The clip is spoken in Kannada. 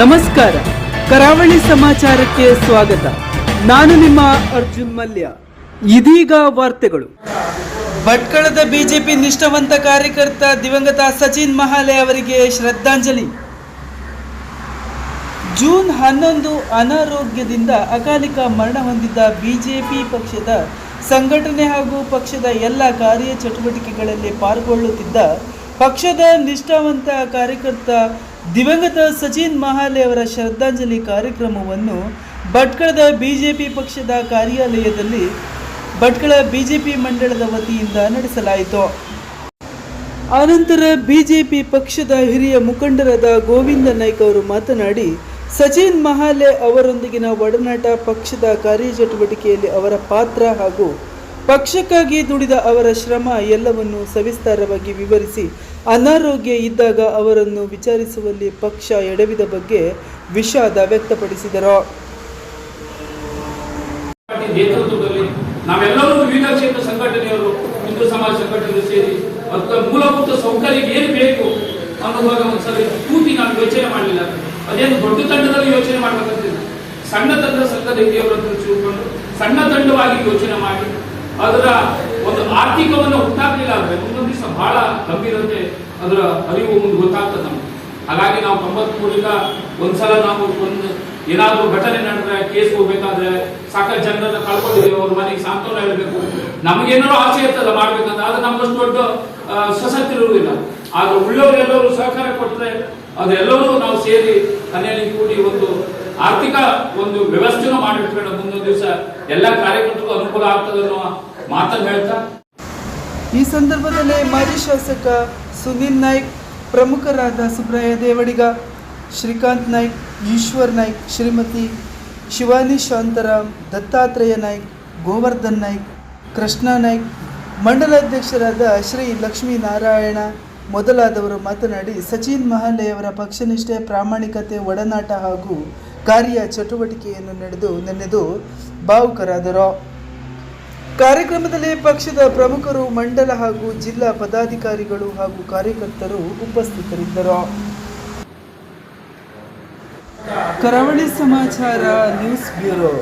ನಮಸ್ಕಾರ. ಕರಾವಳಿ ಸಮಾಚಾರಕ್ಕೆ ಸ್ವಾಗತ. ನಾನು ನಿಮ್ಮ ಅರ್ಜುನ್ ಮಲ್ಯ. ಇದೀಗ ವಾರ್ತೆಗಳು. ಭಟ್ಕಳದ ಬಿಜೆಪಿ ನಿಷ್ಠಾವಂತ ಕಾರ್ಯಕರ್ತ ದಿವಂಗತ ಸಚಿನ್ ಮಹಾಲೆ ಅವರಿಗೆ ಶ್ರದ್ಧಾಂಜಲಿ. ಜೂನ್ ಹನ್ನೊಂದು ಅನಾರೋಗ್ಯದಿಂದ ಅಕಾಲಿಕ ಮರಣ ಹೊಂದಿದ್ದ ಬಿಜೆಪಿ ಪಕ್ಷದ ಸಂಘಟನೆ ಹಾಗೂ ಪಕ್ಷದ ಎಲ್ಲ ಕಾರ್ಯಚಟುವಟಿಕೆಗಳಲ್ಲಿ ಪಾಲ್ಗೊಳ್ಳುತ್ತಿದ್ದ ಪಕ್ಷದ ನಿಷ್ಠಾವಂತ ಕಾರ್ಯಕರ್ತ ದಿವಂಗತ ಸಚಿನ್ ಮಹಾಲೆ ಅವರ ಶ್ರದ್ಧಾಂಜಲಿ ಕಾರ್ಯಕ್ರಮವನ್ನು ಭಟ್ಕಳದ ಬಿಜೆಪಿ ಪಕ್ಷದ ಕಾರ್ಯಾಲಯದಲ್ಲಿ ಭಟ್ಕಳ ಬಿಜೆಪಿ ಮಂಡಳದ ವತಿಯಿಂದ ನಡೆಸಲಾಯಿತು. ಆನಂತರ ಬಿಜೆಪಿ ಪಕ್ಷದ ಹಿರಿಯ ಮುಖಂಡರಾದ ಗೋವಿಂದ ನಾಯ್ಕ ಅವರು ಮಾತನಾಡಿ, ಸಚಿನ್ ಮಹಾಲೆ ಅವರೊಂದಿಗಿನ ಒಡನಾಟ ಪಕ್ಷದ ಕಾರ್ಯಚಟುವಟಿಕೆಯಲ್ಲಿ ಅವರ ಪಾತ್ರ ಹಾಗೂ ಪಕ್ಷಕ್ಕಾಗಿ ದುಡಿದ ಅವರ ಶ್ರಮ ಎಲ್ಲವನ್ನು ಸವಿಸ್ತಾರವಾಗಿ ವಿವರಿಸಿ, ಅನಾರೋಗ್ಯ ಇದ್ದಾಗ ಅವರನ್ನು ವಿಚಾರಿಸುವಲ್ಲಿ ಪಕ್ಷ ಎಡವಿದ ಬಗ್ಗೆ ವಿಷಾದ ವ್ಯಕ್ತಪಡಿಸಿದರು. ನೇತೃತ್ವದಲ್ಲಿ ನಾವೆಲ್ಲರೂ ವಿವಿಧ ಕ್ಷೇತ್ರ ಸಂಘಟನೆಯವರು, ಹಿಂದೂ ಸಮಾಜ ಸಂಘಟನೆ ಸೇರಿ ಮೂಲಭೂತ ಸೌಕರ್ಯ ಏನು ಬೇಕು ಅನ್ನುವಾಗ ಒಂದ್ಸರಿ ಕೂತಿ ನಾನು ಯೋಚನೆ ಮಾಡಲಿಲ್ಲ. ಅದೇನು ದೊಡ್ಡ ತಂಡದಲ್ಲಿ ಯೋಚನೆ ಮಾಡ್ಬೇಕಂತಿಲ್ಲ. ಸಣ್ಣ ತಂಡ ಸಂಘದ ಹಿರಿಯವರನ್ನು ಚೂರ್ಕೊಂಡು ಸಣ್ಣ ತಂಡವಾಗಿ ಯೋಚನೆ ಮಾಡಿ ಅದರ ಒಂದು ಆರ್ಥಿಕವನ್ನು ಹುಟ್ಟಾಗಲಿಲ್ಲ ಅಂದ್ರೆ ಮುಂದೊಂದು ದಿವಸ ಬಹಳ ಗಂಭೀರತೆ ಅದರ ಅರಿವು ಮುಂದೆ ಗೊತ್ತಾಗ್ತದೆ ನಮ್ಗೆ. ಹಾಗಾಗಿ ನಾವು ತೊಂಬತ್ಮೂರಿಂದ ಒಂದ್ಸಲ ನಾವು ಒಂದು ಏನಾದರೂ ಘಟನೆ ನಡೆದ್ರೆ ಕೇಸ್ ಹೋಗ್ಬೇಕಾದ್ರೆ ಸಾಕಷ್ಟು ಜನರನ್ನ ಕಳ್ಕೊಂಡಿದ್ದೀವಿ ಅವ್ರ ಮನೆಗೆ ಸಾಂತ್ವನ ಹೇಳಬೇಕು. ನಮಗೇನಾರು ಆಸೆ ಇರ್ತಲ್ಲ ಮಾಡ್ಬೇಕಂತ ಆದ್ರೆ ನಮ್ಗಷ್ಟು ದೊಡ್ಡ ಆ, ಸಶಕ್ತರಿರುವುದಿಲ್ಲ ಆದ್ರೆ ಉಳ್ಳವರೆಲ್ಲರೂ ಸಹಕಾರ ಕೊಟ್ಟರೆ ಅದೆಲ್ಲರೂ ನಾವು ಸೇರಿ ಮನೆಯಲ್ಲಿ ಕೂಡಿ ಒಂದು ಆರ್ಥಿಕ ಒಂದು ವ್ಯವಸ್ಥೆನೂ ಮಾಡಿಟ್ಕೊಂಡು ಮುಂದೊಂದು ದಿವಸ ಎಲ್ಲ ಕಾರ್ಯಕರ್ತರಿಗೂ ಅನುಕೂಲ ಆಗ್ತದೆ ಅನ್ನೋ ಮಾತನ್ನು ಹೇಳ್ತಾ? ಈ ಸಂದರ್ಭದಲ್ಲಿ ಮಾಜಿ ಶಾಸಕ ಸುನೀಲ್ ನಾಯ್ಕ್, ಪ್ರಮುಖರಾದ ಸುಬ್ರಾಯ ದೇವಡಿಗ, ಶ್ರೀಕಾಂತ್ ನಾಯ್ಕ್, ಈಶ್ವರ್ ನಾಯ್ಕ್, ಶ್ರೀಮತಿ ಶಿವಾನಿ ಶಾಂತರಾಮ್, ದತ್ತಾತ್ರೇಯ ನಾಯ್ಕ್, ಗೋವರ್ಧನ್ ನಾಯ್ಕ್, ಕೃಷ್ಣ ನಾಯ್ಕ್ ಮಂಡಲಾಧ್ಯಕ್ಷರಾದ ಶ್ರೀ ಲಕ್ಷ್ಮೀನಾರಾಯಣ ಮೊದಲಾದವರು ಮಾತನಾಡಿ ಸಚಿನ್ ಮಹಾಲೆಯವರ ಪಕ್ಷನಿಷ್ಠೆ ಪ್ರಾಮಾಣಿಕತೆ, ಒಡನಾಟ ಹಾಗೂ ಕಾರ್ಯ ಚಟುವಟಿಕೆಯನ್ನು ನಡೆದು ನೆನೆದು ಭಾವುಕರಾದರು. ಕಾರ್ಯಕ್ರಮದಲ್ಲಿ ಪಕ್ಷದ ಪ್ರಮುಖರು ಮಂಡಲ ಹಾಗೂ ಜಿಲ್ಲಾ ಪದಾಧಿಕಾರಿಗಳು ಹಾಗೂ ಕಾರ್ಯಕರ್ತರು ಉಪಸ್ಥಿತರಿದ್ದರು. ಕರಾವಳಿ ಸಮಾಚಾರ ನ್ಯೂಸ್ ಬ್ಯೂರೋ.